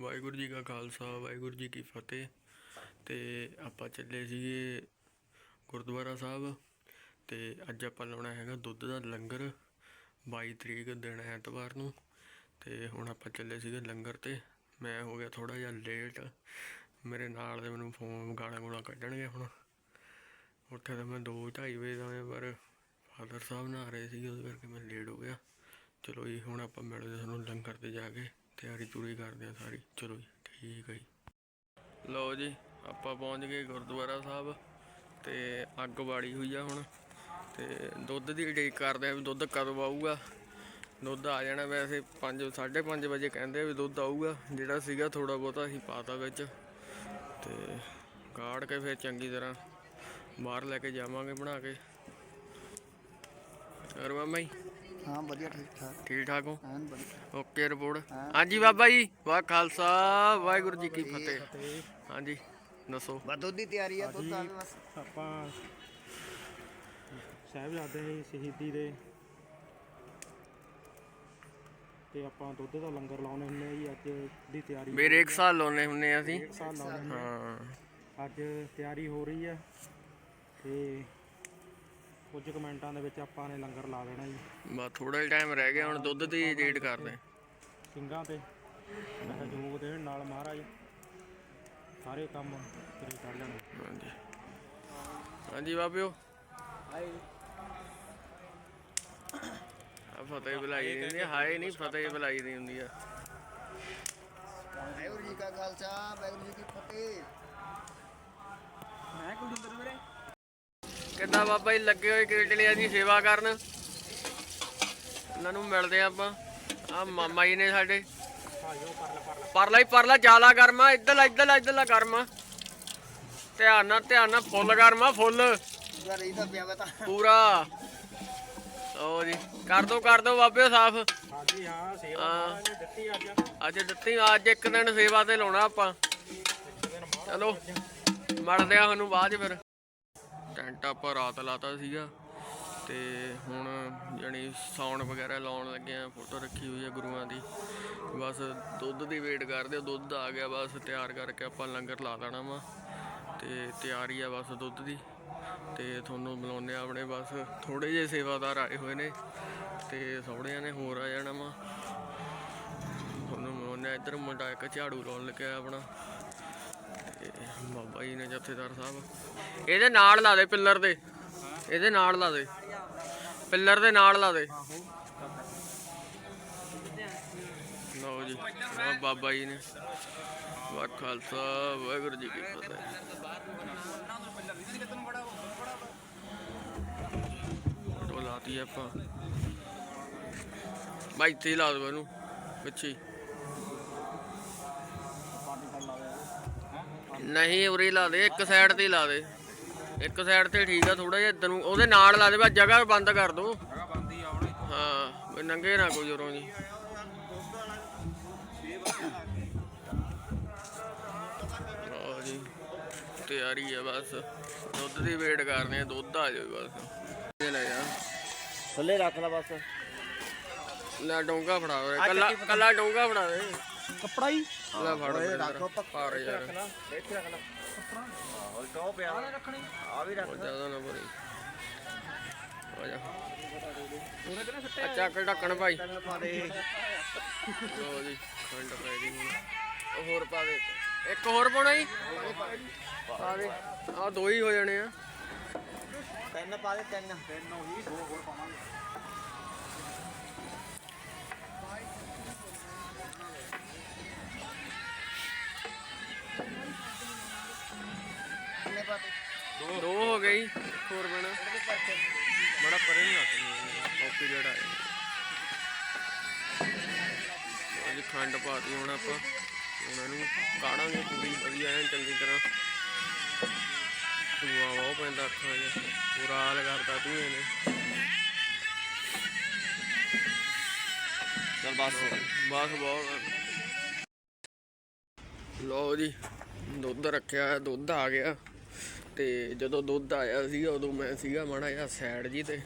ਵਾਹਿਗੁਰੂ ਜੀ ਕਾ ਖਾਲਸਾ, ਵਾਹਿਗੁਰੂ ਜੀ ਕੀ ਫਤਿਹ। ਤੇ ਆਪਾਂ ਚੱਲੇ ਸੀਗੇ ਗੁਰਦੁਆਰਾ ਸਾਹਿਬ। ਤੇ ਅੱਜ ਆਪਾਂ ਲਾਉਣਾ ਹੈਗਾ ਦੁੱਧ ਦਾ ਲੰਗਰ 22 ਤਰੀਕ ਦਿਨ ਐਤਵਾਰ ਨੂੰ। ਤੇ ਹੁਣ ਆਪਾਂ ਚੱਲੇ ਸੀਗੇ ਲੰਗਰ ਤੇ। ਮੈਂ ਹੋ ਗਿਆ ਥੋੜਾ ਜਿਹਾ ਲੇਟ ਮੇਰੇ ਨਾਲ ਦੇ ਮੈਨੂੰ ਫੋਨ ਗਾਲਾਂ ਗੂਲਾਂ ਕੱਢਣਗੇ ਹੁਣ। ਉੱਥੇ ਤਾਂ ਮੈਂ 2:30 ਵਜੇ ਦਾ ਪਰ ਫਾਦਰ ਸਾਹਿਬ ਨਹਾ ਰਹੇ ਸੀਗੇ, ਉਹਦੇ ਕਰਕੇ ਮੈਂ ਲੇਟ ਹੋ ਗਿਆ। ਚਲੋ ਜੀ, ਹੁਣ ਆਪਾਂ ਮਿਲਦੇ ਤੁਹਾਨੂੰ ਲੰਗਰ ਤੇ ਜਾ ਕੇ। ਤਿਆਰੀ ਤੁਰੀ ਕਰਦੇ ਆ ਸਾਰੀ। ਚਲੋ ਜੀ, ਠੀਕ ਹੈ ਜੀ। ਲਓ ਜੀ, ਆਪਾਂ ਪਹੁੰਚ ਗਏ ਗੁਰਦੁਆਰਾ ਸਾਹਿਬ ਤੇ ਅੱਗ ਬਾੜੀ ਹੋਈ ਆ ਹੁਣ। ਤੇ ਦੁੱਧ ਦੀ ਉਡੀਕ ਕਰਦੇ ਆ ਵੀ ਦੁੱਧ ਕਦੋਂ ਆਊਗਾ। ਦੁੱਧ ਆ ਜਾਣਾ ਵੈਸੇ 5 5:30 ਵਜੇ ਕਹਿੰਦੇ ਵੀ ਦੁੱਧ ਆਊਗਾ। ਜਿਹੜਾ ਸੀਗਾ ਥੋੜਾ ਬਹੁਤਾ ਅਸੀਂ ਪਾਤਾ ਵਿੱਚ। ਤੇ ਕਾੜ ਕੇ ਫਿਰ ਚੰਗੀ ਤਰ੍ਹਾਂ ਬਾਹਰ ਲੈ ਕੇ ਜਾਵਾਂਗੇ ਬਣਾ ਕੇ। ਹੋਰ ਮਾਮਾ ਜੀ? ਹਾਂ ਵਧੀਆ ਠੀਕ ਠਾਕ। ਠੀਕ ਠਾਕ ਹੋ? ਐਨ ਵਧੀਆ। ਓਕੇ ਰਿਪੋਰਟ ਹਾਂਜੀ ਬਾਬਾ ਜੀ ਵਾਹ ਖਾਲਸਾ ਵਾਹਿਗੁਰੂ ਜੀ ਕੀ ਫਤਿਹ। ਹਾਂਜੀ ਦੱਸੋ। ਬਸ ਦੁੱਧ ਦੀ ਤਿਆਰੀ ਆ ਦੁੱਧ ਆ ਗਿਆ ਬਸ ਆਪਾਂ ਸਾਹਿਬਜ਼ਾਦੇ ਸ਼ਹੀਦੀ ਦੇ ਤੇ ਆਪਾਂ ਦੁੱਧ ਦਾ ਲੰਗਰ ਲਾਉਣੇ ਹੁੰਦੇ ਆ ਜੀ ਅੱਜ ਦੀ ਤਿਆਰੀ ਮੇਰੇ ਇੱਕ ਸਾਲ ਲਾਉਨੇ ਹੁੰਨੇ ਆ ਅਸੀਂ। ਸਾਲ ਲਾਉਣੇ ਹੁੰਦੇ ਹਾਂ। ਆ। ਅੱਜ ਤਿਆਰੀ ਹੋ ਰਹੀ ਹੈ ਤੇ ਕੁਝ ਕੁ ਮਿੰਟਾਂ ਦੇ ਵਿੱਚ ਆਪਾਂ ਨੇ ਲੰਗਰ ਲਾ ਦੇਣਾ ਜੀ। ਬਸ ਥੋੜਾ ਜਿਹਾ ਟਾਈਮ ਰਹਿ ਗਿਆ ਹੁਣ ਦੁੱਧ ਦੀ ਰੇਡ ਕਰਦੇ ਸਿੰਘਾਂ ਤੇ ਸਹਿਯੋਗ ਦੇਣ ਨਾਲ ਮਹਾਰਾਜ ਸਾਰੇ ਕੰਮ ਕਰੀ ਕਰ ਲੈਣ। ਹਾਂਜੀ। ਹਾਂਜੀ ਬਾਬਿਓ। ਆ ਫਤਿਹ ਬੁਲਾਈ ਦੀ ਹੁੰਦੀ ਆ ਹਾਏ ਨਹੀਂ ਫਤਿਹ ਬੁਲਾਈ ਦੀ ਹੁੰਦੀ ਆ। ਵਾਹਿਗੁਰੂ ਜੀ ਕਾ ਖਾਲਸਾ ਵਾਹਿਗੁਰੂ ਜੀ ਕੀ ਫਤਿਹ। ਮੈਂ ਕੁਲਜਿੰਦਰ ਵੀਰੇ ਕਿੱਦਾਂ ਬਾਬਾ ਜੀ ਲੱਗੇ ਹੋਏ ਕਿਰਟਲਿਆਂ ਦੀ ਸੇਵਾ ਕਰਨ? ਇਹਨਾਂ ਨੂੰ ਮਿਲਦੇ ਆ ਆਪਾਂ। ਆ ਮਾਮਾ ਜੀ ਨੇ ਸਾਡੇ। ਪਰਲਾ ਹੀ ਪਰਲਾ, ਜਾਲਾ ਗਰਮਾ ਇੱਧਰ ਇੱਧਰ ਇੱਧਰ ਗਰਮਾ ਧਿਆਨ ਨਾਲ ਧਿਆਨ ਨਾਲ, ਫੁੱਲ ਗਰਮਾ ਫੁੱਲ। ਪੂਰਾ। ਰਹੀਦਾ ਜੀ, ਕਰ ਦੋ ਕਰ ਦੋ ਬਾਬਿਓ ਸਾਫ਼। ਹਾਂਜੀ ਹਾਂ। ਸੇਵਾ ਦਿੱਤੀ ਅੱਜ ਅੱਜ ਦਿੱਤੀ, ਅੱਜ ਇੱਕ ਦਿਨ ਸੇਵਾ ਤੇ ਲਾਉਣਾ ਆਪਾਂ। ਚਲੋ, ਮਿਲਦੇ ਆ ਸਾਨੂੰ ਬਾਅਦ 'ਚ ਫਿਰ। ਟੈਂਟ ਆਪਾਂ ਰਾਤ ਲਾਤਾ ਸੀਗਾ ਤੇ ਹੁਣ ਜਣੀ ਸਾਊਂਡ ਵਗੈਰਾ ਲਾਉਣ ਲੱਗੇ ਆ ਫੋਟੋ ਰੱਖੀ ਹੋਈ ਹੈ ਗੁਰੂਆਂ ਦੀ। ਬਸ ਦੁੱਧ ਦੀ ਵੇਟ ਕਰਦੇ ਆ, ਦੁੱਧ ਆ ਗਿਆ ਬਸ, ਤਿਆਰ ਕਰਕੇ ਆਪਾਂ ਲੰਗਰ ਲਾ ਦੇਣਾ ਵਾ। ਤੇ ਤਿਆਰੀ ਆ ਬਸ ਦੁੱਧ ਦੀ। ਤੇ ਤੁਹਾਨੂੰ ਮਿਲਾਉਂਦੇ ਆ ਆਪਣੇ ਬਸ ਥੋੜੇ ਜਿਹੇ ਸੇਵਾਦਾਰ ਆਏ ਹੋਏ ਨੇ। ਤੇ ਥੋੜਿਆਂ ਨੇ ਹੋਰ ਆ ਜਾਣਾ ਵਾ। ਤੁਹਾਨੂੰ ਉਹਨੇ ਇੱਧਰ ਮੁੰਡਾ ਇੱਕ ਝਾੜੂ ਲਾਉਣ ਲੱਗਿਆ ਆਪਣਾ। ਬਾਬਾ ਜੀ ਨੇ ਜਥੇਦਾਰ ਸਾਹਿਬ। ਇਹਦੇ ਨਾਲ ਲਾ ਦੇ ਪਿੱਲਰ ਦੇ। ਇਹਦੇ ਨਾਲ ਲਾ ਦੇ। ਪਿੱਲਰ ਦੇ ਨਾਲ ਲਾ ਦੇ। ਲਓ ਜੀ ਆ ਬਾਬਾ ਜੀ ਨੇ। ਵਾਹ ਖਾਲਸਾ, ਵਾਹਿਗੁਰੂ ਜੀ ਕੀ ਫਤਿਹ। ਫੋਟੋ ਲਾਤੀ ਆਪਾਂ। ਬਾਈ ਇੱਥੇ ਲਾ ਦੋ ਇਹਨੂੰ, ਪਿੱਛੇ ਨਹੀਂ ਉਰੇ ਲਾ ਦੇ ਇੱਕ ਸਾਈਡ ਤੇ ਹੀ ਲਾ ਦੇ। ਇੱਕ ਸਾਈਡ ਤੇ ਠੀਕ ਆ ਥੋੜਾ ਜਿਹਾ ਇੱਧਰ ਨੂੰ ਉਹਦੇ ਨਾਲ ਲਾ ਦੇ ਬਸ ਜਗ੍ਹਾ ਬੰਦ ਕਰ ਦੋ। ਹਾਂ ਵੀ ਨੰਗੇ ਨਾ ਕੋਈ ਉਰੋਂ ਜੀ। ਲਓ ਜੀ ਤਿਆਰੀ ਆ ਬਸ। ਦੁੱਧ ਦੀ ਵੇਟ ਕਰਦੇ ਆ ਦੁੱਧ ਆ ਜਾਵੇ ਬਸ। ਇਹ ਲੈ ਜਾ। ਥੱਲੇ ਰੱਖ ਲੈ ਬਸ। ਲੈ ਡੋਂਗਾ ਫੜਾ ਦੇ ਕੱਲਾ ਕੱਲਾ ਡੋਂਗਾ ਫੜਾ ਦੇ। ਕੱਪੜਾ ਹੀ? ਲੈ ਫੜ ਦੇ ਪਾਰ ਯਾਰ। ਇੱਥੇ ਰੱਖ ਲੈ। ਹੋਰ ਕਹੋ ਪਿਆ। ਰੱਖਣੀ। ਆ ਵੀ ਰੱਖ। ਜ਼ਿਆਦਾ ਨਾ ਭਰੀ। ਆ ਜਾ। ਆ ਚੱਕ ਢੱਕਣ ਭਾਈ ਲੋ ਜੀ ਖੰਡ ਪੈ ਗਈ ਹੁਣ। ਉਹ ਹੋਰ ਪਾ ਦੇ ਇੱਕ। ਹੋਰ ਪਾਉਣਾ ਜੀ। ਪਾ ਦੇ। ਆ ਦੋ ਹੀ ਹੋ ਜਾਣੇ ਆ। ਤਿੰਨ ਪਾ ਦੇ ਤਿੰਨ। ਤਿੰਨ ਉਹੀ ਦੋ ਹੋਰ ਪਾਵਾਂਗੇ। ਕਿੰਨੇ ਪਾ ਦੋ ਹੋ ਗਈ, ਹੋਰ ਬਣਾ। ਬੜਾ ਪਰੇ ਨਹੀਂ ਹੱਥ ਕਾਪੀ ਜਿਹੜਾ ਆਇਆ ਅੱਜ ਖੰਡ ਪਾਤੀ ਹੁਣ ਆਪਾਂ। ਉਹਨਾਂ ਨੂੰ ਕਾੜਾਂਗੇ ਪੂਰੀ, ਵਧੀਆ ਐਨ ਚੰਗੀ ਤਰ੍ਹਾਂ। ਧੂਆ ਬਹੁਤ ਪੈਂਦਾ ਅੱਖਾਂ 'ਚ। ਪੂਰਾ ਹਾਲ ਕਰਤਾ ਤੂੰ ਇਹਨੇ ਚਲ ਬਸ। ਬਸ ਬਹੁਤ। ਲਓ ਜੀ, ਦੁੱਧ ਰੱਖਿਆ, ਦੁੱਧ ਆ ਗਿਆ। ਤੇ ਜਦੋਂ ਦੁੱਧ ਆਇਆ ਸੀਗਾ, ਉਦੋਂ ਮੈਂ ਸੀਗਾ ਮਾੜਾ ਜਿਹਾ ਸੈਡ ਜੀ ਤੇ।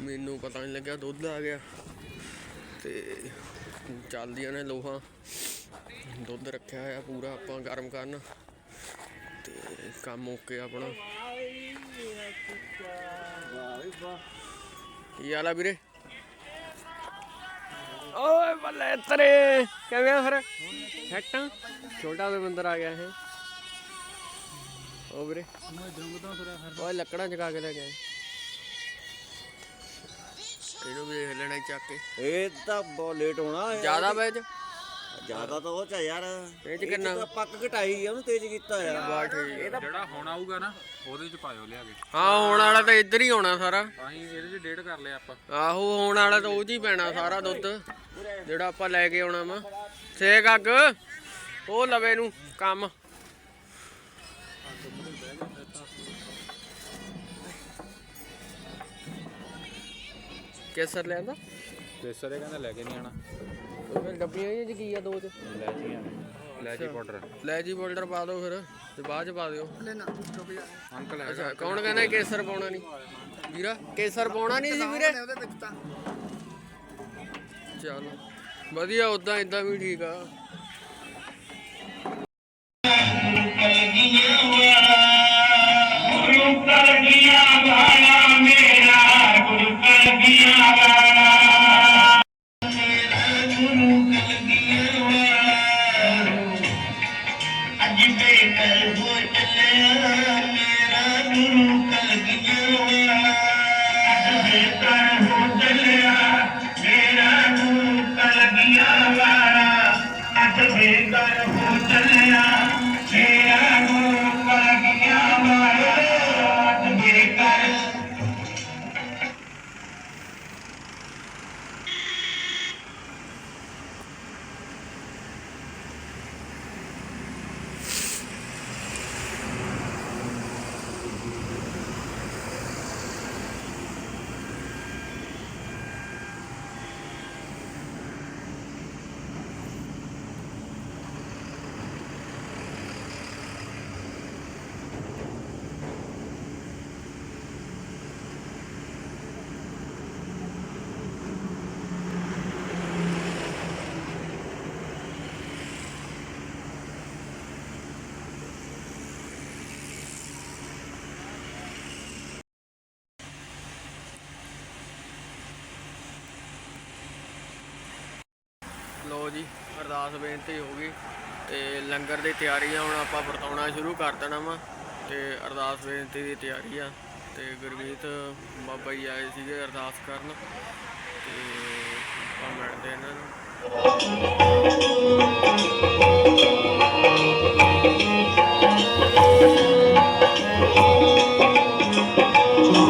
ਮੈਨੂੰ ਪਤਾ ਨਹੀਂ ਲੱਗਿਆ ਦੁੱਧ ਆ ਗਿਆ। ਤੇ ਚੱਲਦੀਆਂ ਨੇ ਲੋਹਾ। ਦੁੱਧ ਰੱਖਿਆ ਹੋਇਆ ਪੂਰਾ ਆਪਾਂ ਗਰਮ ਕਰਨ। ਤੇ ਕੰਮ ਓਕੇ ਆਪਣਾ। ਕੀ ਹਾਲ ਆ ਵੀਰੇ? ਓਏ ਬੱਲੇ ਤਰੇ, ਕਿਵੇਂ ਆ ਫਿਰ? ਸੈਟਾਂ ਛੋਟਾ ਵੀ ਬੰਦਰ ਆ ਗਿਆ ਹੈ ਓ ਵੀਰੇ। ਓਏ ਲੱਕੜਾਂ ਜਗਾ ਕੇ ਲੈ ਗਏ ਇਹਨੂੰ ਵੀ ਦੇਖ ਲੈਣਾ ਚੱਕ ਕੇ। ਇਹ ਤਾਂ ਬਹੁਤ ਲੇਟ ਹੋਣਾ ਯਾਰ। ਜ਼ਿਆਦਾ ਬੈਜ ਜ਼ਿਆਦਾ ਤਾਂ ਉਹ ਚ ਆ ਯਾਰ। ਇਹ ਚ ਇਹ ਕਿੰਨਾ? ਤਾਂ ਪੱਕ ਘਟਾਈ ਆ ਉਹਨੂੰ ਤੇਜ਼ ਕੀਤਾ ਯਾਰ ਬਾ ਠੀਕ। ਆ। ਜਿਹੜਾ ਹੁਣ ਆਊਗਾ ਨਾ ਉਹਦੇ ਚ ਪਾਇਓ ਲਿਆ ਕੇ। ਹਾਂ ਹੋਣ ਵਾਲਾ ਤਾਂ ਇੱਧਰ ਹੀ ਆਉਣਾ ਸਾਰਾ। ਅਸੀਂ ਇਹਦੇ ਚ ਡੇਢ ਕਰ ਲਿਆ ਆਪਾਂ। ਆਹੋ ਹੋਣ ਵਾਲਾ ਤਾਂ ਉਹ 'ਚ ਹੀ ਪੈਣਾ ਸਾਰਾ ਦੁੱਧ ਜਿਹੜਾ ਆਪਾਂ ਲੈ ਕੇ ਆਉਣਾ ਵਾ। ਸੇਕ ਅੱਗ ਉਹ ਲਵੇ ਨੂੰ ਕੰਮ। ਕੇਸਰ ਲਿਆਂਦਾ ਕੇਸਰ ਇਹ ਕਹਿੰਦਾ ਲੈ ਕੇ ਨਹੀਂ ਆਣਾ ਉਹ ਫਿਰ ਡੱਬੀਆਂ ਇਹ ਚ ਕੀ ਆ ਦੋ ਚ? ਲੈ ਜੀ ਲੈ ਜੀ ਪਾਊਡਰ। ਲੈ ਜੀ ਬੋਲਡਰ ਪਾ ਦਿਓ ਫਿਰ ਤੇ ਬਾਅਦ ਚ ਪਾ ਦਿਓ। ਅੰਕਲ ਹੈ ਅੱਛਾ ਕੌਣ ਕਹਿੰਦਾ ਕੇਸਰ ਪਾਉਣਾ ਨਹੀਂ? ਵੀਰਾ ਕੇਸਰ ਪਾਉਣਾ ਨਹੀਂ ਸੀ ਵੀਰੇ? ਚਲ ਵਧੀਆ ਉਦਾਂ ਇਦਾਂ ਵੀ ਠੀਕ ਆ। ਲੋ ਜੀ, ਅਰਦਾਸ ਬੇਨਤੀ ਹੋ ਗਈ ਤੇ ਲੰਗਰ ਦੀ ਤਿਆਰੀ ਆ, ਹੁਣ ਆਪਾਂ ਵਰਤਾਉਣਾ ਸ਼ੁਰੂ ਕਰ ਦੇਣਾ ਵਾ ਤੇ ਅਰਦਾਸ ਬੇਨਤੀ ਦੀ ਤਿਆਰੀ ਆ ਤੇ ਗੁਰਮੀਤ ਬਾਬਾ ਜੀ ਆਏ ਸੀਗੇ ਅਰਦਾਸ ਕਰਨ ਤੇ ਆਪਾਂ ਮਿਲਦੇ ਇਹਨਾਂ ਨੂੰ।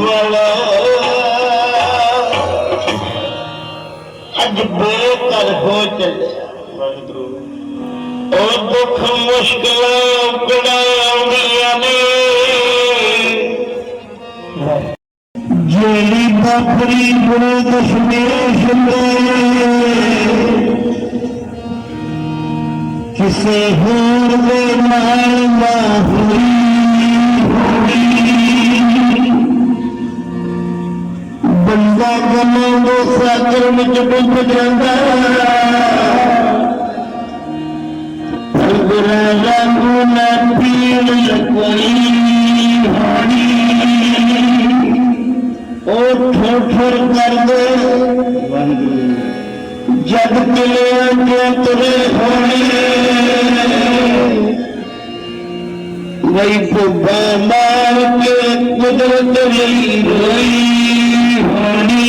ਵਾਲਾ ਅੱਜ ਬੇਕਰ ਹੋ ਚੱਲਿਆ ਉਹ ਦੁੱਖ ਮੁਸ਼ਕਲਾਂ ਕੜਾਉਂਦੀਆਂ ਨੇ। ਜਿਹੜੀ ਬਾਪਰੀ ਗੁਰੂ ਦਸ਼ਮੇਸ਼ ਦੇ ਕਿਸੇ ਹੋਰ ਦੇ ਨਾਲ ਨਾ ਹੋਈ। ਬੰਦਾ ਗਮਾਂ ਦੇ ਸਾਗਰ ਵਿੱਚ ਡੁੱਬ ਜਾਂਦਾ ਗੁਰਾ ਰੰਗੂ ਨਾ ਪੀਣ ਕੋਈ ਹਾਣੀ ਉਹ ਠੋਰ ਠੋਰ ਕਰਦੇ ਜਦ ਕਿਲਿਆਂ ਦੇ ਤੁਰੇ ਹੋਣੇ ਵਈ ਪੁੱਬਾ ਮਾਰ ਕੇ ਕੁਦਰਤ ਲਈ ਰੋਈ ਹੋਣੀ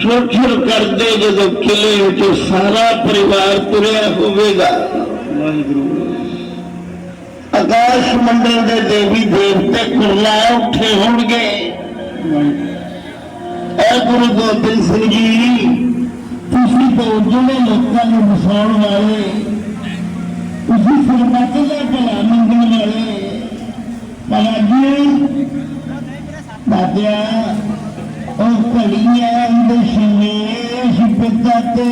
ਠੋਠਰ ਕਰਦੇ ਜਦੋਂ ਕਿਲੇ ਵਿੱਚ ਸਾਰਾ ਪਰਿਵਾਰ ਤੁਰਿਆ ਹੋਵੇਗਾ। ਆਕਾਸ਼ ਮੰਡਲ ਦੇ ਦੇਵੀ ਦੇਵਤੇ ਕੁਰਲਾ ਉੱਠੇ ਹੋਣਗੇ। ਐ ਗੁਰੂ ਗੋਬਿੰਦ ਸਿੰਘ ਜੀ, ਤੁਸੀਂ ਤਾਂ ਜਿਹੜੇ ਲੋਕਾਂ ਨੂੰ ਵਸਾਉਣ ਵਾਲੇ। ਤੁਸੀਂ ਸਰਬੱਤ ਦਾ ਭਲਾ ਮੰਗਣ ਵਾਲੇ ਬਾਬਿਆ ਉਹ ਘੜੀਆਂ ਦੇ ਸ਼ਨੇਸ਼ ਪਿਤਾ ਤੇ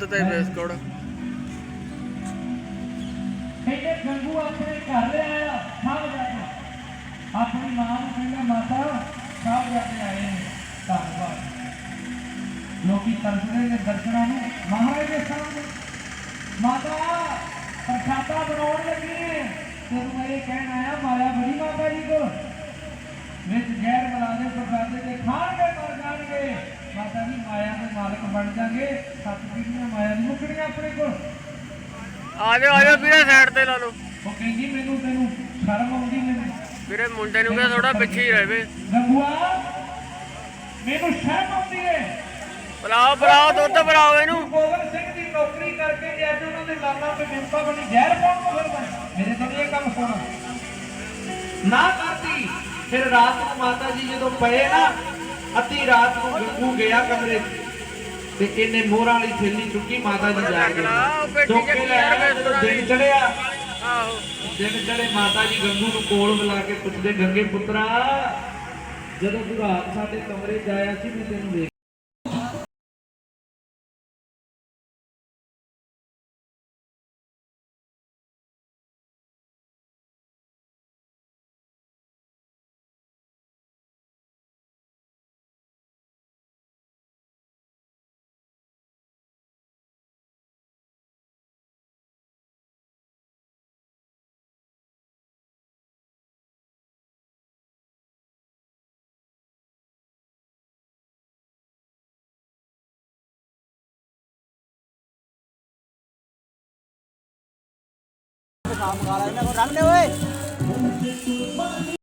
ਤੇ ਬਿਸਕੁਟ। ਕਹਿੰਦੇ ਗੰਗੂ ਆਪਣੇ ਘਰ ਲਿਆਇਆ ਸਭ ਜਾ ਕੇ ਆਪਣੀ ਮਾਂ ਨੂੰ ਕਹਿੰਦਾ, ਮਾਤਾ ਸਭ ਜਾ ਕੇ ਆਏ ਨੇ। ਧੰਨਵਾਦ। ਲੋਕੀ ਤਰਸਦੇ ਨੇ, ਦਰਸ਼ਨਾਂ ਨੂੰ। ਮਹਾਰਾਜ ਦੇ ਸਾਹਮਣੇ। ਮਾਤਾ, ਪ੍ਰਸ਼ਾਦਾ ਬਣਾਉਣ ਲੱਗੀ ਹੈ ਤੈਨੂੰ ਇਹ ਕਹਿਣ ਆਇਆ, ਮਾਇਆ ਬੜੀ ਮਾਤਾ ਜੀ ਕੋਲ। ਵਿੱਚ ਜ਼ਹਿਰ ਮਿਲਾ ਦੇ, ਪ੍ਰਸ਼ਾਦੇ ਤੇ ਖਾਣਗੇ ਮਰ ਜਾਣਗੇ। ਮਾਤਾ ਜੀ ਮਾਇਆ ਦੇ ਮਾਲਕ ਬਣ ਜਾਗੇ। ਸੱਤ ਪੀੜ੍ਹੀਆਂ ਮਾਇਆ ਦੀ ਮੁਕਣੀਆਂ ਆਪਣੇ ਕੋਲ। ਆ ਜਾਓ ਆ ਜਾਓ ਵੀਰੇ ਸਾਈਡ ਤੇ ਲਾ ਲਓ। ਉਹ ਕਹਿੰਦੀ ਮੈਨੂੰ ਤੈਨੂੰ ਸ਼ਰਮ ਆਉਂਦੀ ਮੈਨੂੰ। ਵੀਰੇ ਮੁੰਡੇ ਨੂੰ ਕਿਹਾ ਥੋੜਾ ਪਿੱਛੇ ਹੀ ਰਹੇ ਗੰਗੂਆ ਮੈਨੂੰ ਸ਼ਰਮ ਆਉਂਦੀ ਹੈ ਬੁਲਾਓ ਬੁਲਾਓ ਦੁੱਧ ਬੁਲਾਓ ਇਹਨੂੰ। ਗੋਬਿੰਦ ਸਿੰਘ ਦੀ ਨੌਕਰੀ ਕਰਕੇ ਜੇ ਅੱਜ ਉਹਨਾਂ ਦੇ ਲਾਲਾਂ ਤੇ ਮਿੰਪਾ ਬਣੀ ਜ਼ਹਿਰ ਪਾਉਣ ਨੂੰ ਫਿਰਦਾ ਮੇਰੇ ਤੋਂ ਇਹ ਕੰਮ ਹੋਣਾ ਨਾ ਕਰਦੀ। ਫਿਰ ਰਾਤ ਨੂੰ ਮਾਤਾ ਜੀ ਜਦੋਂ ਪਏ ਨਾ ਅੱਧੀ ਰਾਤ ਨੂੰ ਗੰਗੂ ਗਿਆ ਕਮਰੇ ਤੇ ਇਹਨੇ ਮੋਹਰਾਂ ਵਾਲੀ ਥੈਲੀ ਚੁੱਕੀ ਮਾਤਾ ਜੀ ਜਾ ਕੇ ਚੁੱਕ ਲੈ ਆਇਆ ਜਦੋਂ ਦਿਨ ਚੜਿਆ ਆਹੋ। ਦਿਨ ਚੜੇ ਮਾਤਾ ਜੀ ਗੰਗੂ ਨੂੰ ਕੋਲ ਬੁਲਾ ਕੇ ਪੁੱਛਦੇ ਗੰਗੇ ਪੁੱਤਰਾ ਜਦੋਂ ਤੂੰ ਰਾਤ ਸਾਡੇ ਕਮਰੇ 'ਚ ਆਇਆ ਸੀ ਮੈਂ ਤੈਨੂੰ ਵੇਖ ਕੀ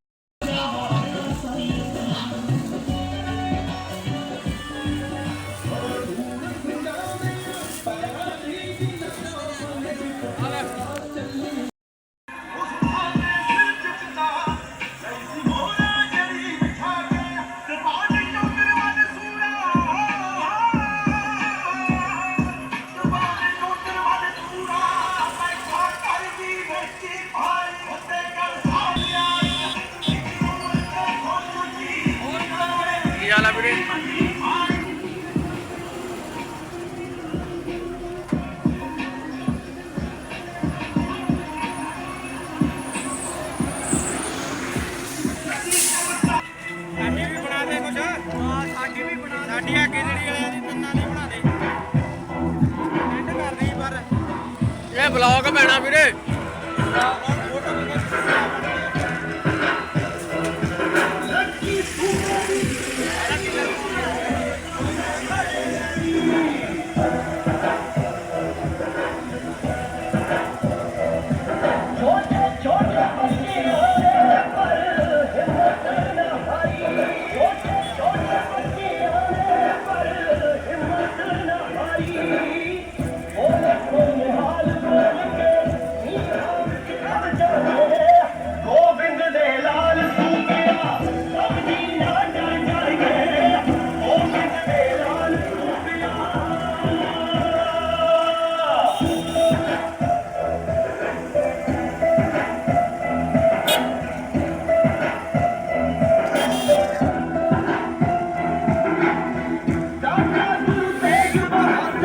ਬਲੌਗ ਪੈਣਾ ਵੀਰੇ।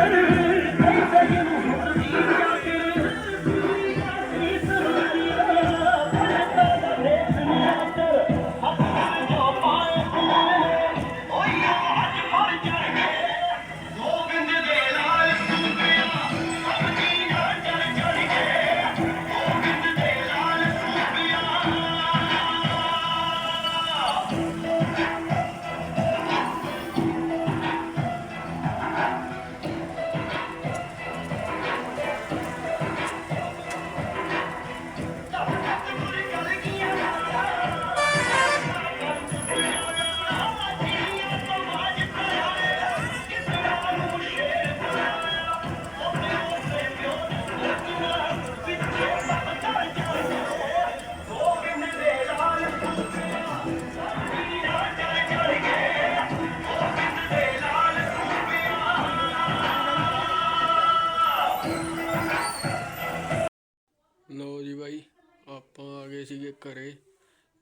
Amen. ਘਰੇ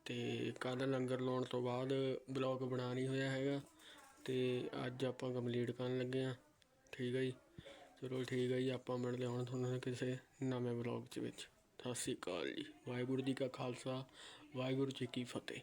ਤੇ ਕੱਲ ਲੰਗਰ ਲਾਉਣ ਤੋਂ ਬਾਅਦ ਬਲੌਗ ਬਣਾ ਨਹੀਂ ਹੋਇਆ ਹੈਗਾ ਤੇ ਅੱਜ ਆਪਾਂ ਕੰਪਲੀਟ ਕਰਨ ਲੱਗੇ ਆ ਠੀਕ ਹੈ ਜੀ? ਚਲੋ ਠੀਕ ਹੈ ਜੀ, ਆਪਾਂ ਮਿਲਦੇ ਹੁਣ ਤੁਹਾਨੂੰ ਕਿਸੇ ਨਵੇਂ ਵਲੌਗ ਚ ਵਿੱਚ। ਸਤਿ ਸ਼੍ਰੀ ਅਕਾਲ ਜੀ। ਵਾਹਿਗੁਰੂ ਜੀ ਕਾ ਖਾਲਸਾ, ਵਾਹਿਗੁਰੂ ਜੀ ਕੀ ਫਤਿਹ।